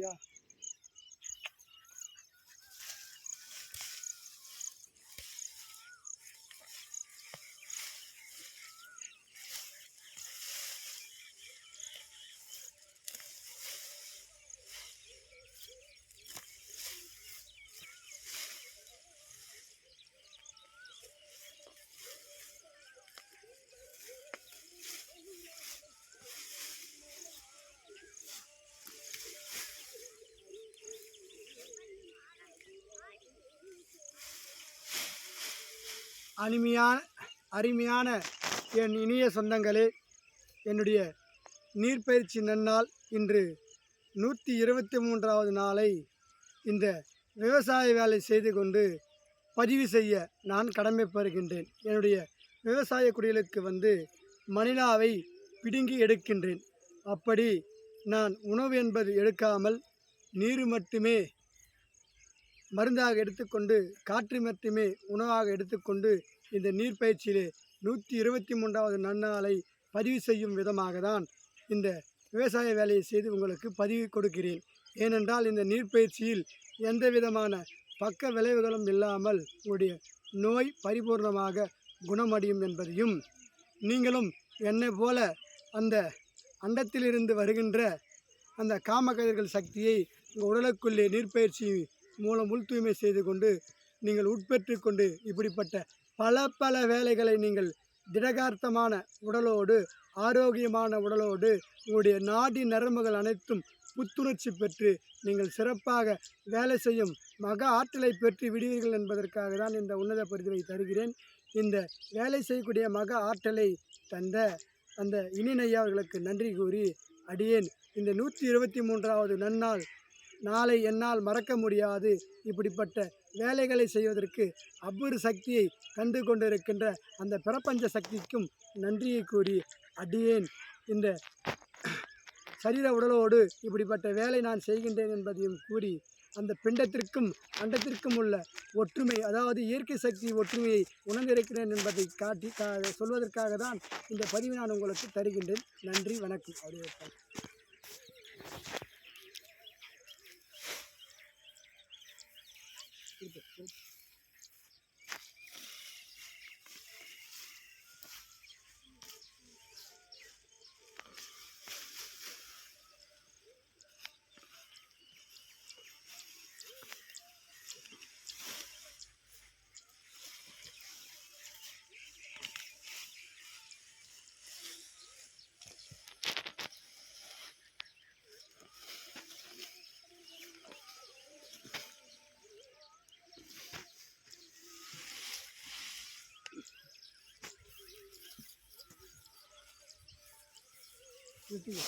Yeah. அனிமையான அருமையான என் இனிய சொந்தங்களே என்னுடைய நீர்ப்பயிற்சி நன்னாள் இன்று நூற்றி இருபத்தி மூன்றாவது நாளை இந்த விவசாய வேலை செய்து கொண்டு பதிவு செய்ய நான் கடமைப்படுகின்றேன் என்னுடைய விவசாய குடிகளுக்கு வந்து மணிலாவை பிடுங்கி எடுக்கின்றேன். அப்படி நான் உணவு என்பது எடுக்காமல் நீர் மட்டுமே மருந்தாக எடுத்துக்கொண்டு காற்று மட்டுமே உணவாக எடுத்துக்கொண்டு இந்த நீர்ப்பயிற்சியிலே நூற்றி இருபத்தி மூன்றாவது நன்னாளை பதிவு செய்யும் விதமாக தான் இந்த விவசாய வேலையை செய்து உங்களுக்கு பதிவு கொடுக்கிறேன். ஏனென்றால் இந்த நீர்ப்பயிற்சியில் எந்த விதமான பக்க விளைவுகளும் இல்லாமல் உங்களுடைய நோய் பரிபூர்ணமாக குணமடையும் என்பதையும் நீங்களும் என்னை போல அந்த அண்டத்திலிருந்து வருகின்ற அந்த காமக்கதிர்கள் சக்தியை உங்கள் உடலுக்குள்ளே நீர்ப்பயிற்சி மூலம் உள் தூய்மை செய்து கொண்டு நீங்கள் உட்பெற்று கொண்டு இப்படிப்பட்ட பல பல வேலைகளை நீங்கள் திடகார்த்தமான உடலோடு ஆரோக்கியமான உடலோடு உங்களுடைய நாடி நரம்புகள் அனைத்தும் புத்துணர்ச்சி பெற்று நீங்கள் சிறப்பாக வேலை செய்யும் மக ஆற்றலை பெற்று விடுவீர்கள் என்பதற்காக தான் இந்த உன்னத பரிந்துரை தருகிறேன். இந்த வேலை செய்யக்கூடிய மக ஆற்றலை தந்த அந்த இனிநையா அவர்களுக்கு நன்றி கூறி அடியேன். இந்த நூற்றி இருபத்தி மூன்றாவது நன்னாள் நாளை என்னால் மறக்க முடியாது. இப்படிப்பட்ட வேலைகளை செய்வதற்கு அவ்வொரு சக்தியை கண்டு கொண்டிருக்கின்ற அந்த பிரபஞ்ச சக்திக்கும் நன்றியை கூறி அடியேன். இந்த சரீர உடலோடு இப்படிப்பட்ட வேலை நான் செய்கின்றேன் என்பதையும் கூறி அந்த பிண்டத்திற்கும் அண்டத்திற்கும் உள்ள ஒற்றுமை அதாவது இயற்கை சக்தி ஒற்றுமையை உணர்ந்திருக்கிறேன் என்பதை காட்டி கா சொல்வதற்காக தான் இந்த பதிவை நான் உங்களுக்கு தருகின்றேன். நன்றி வணக்கம். அப்படியே ที่ 就这个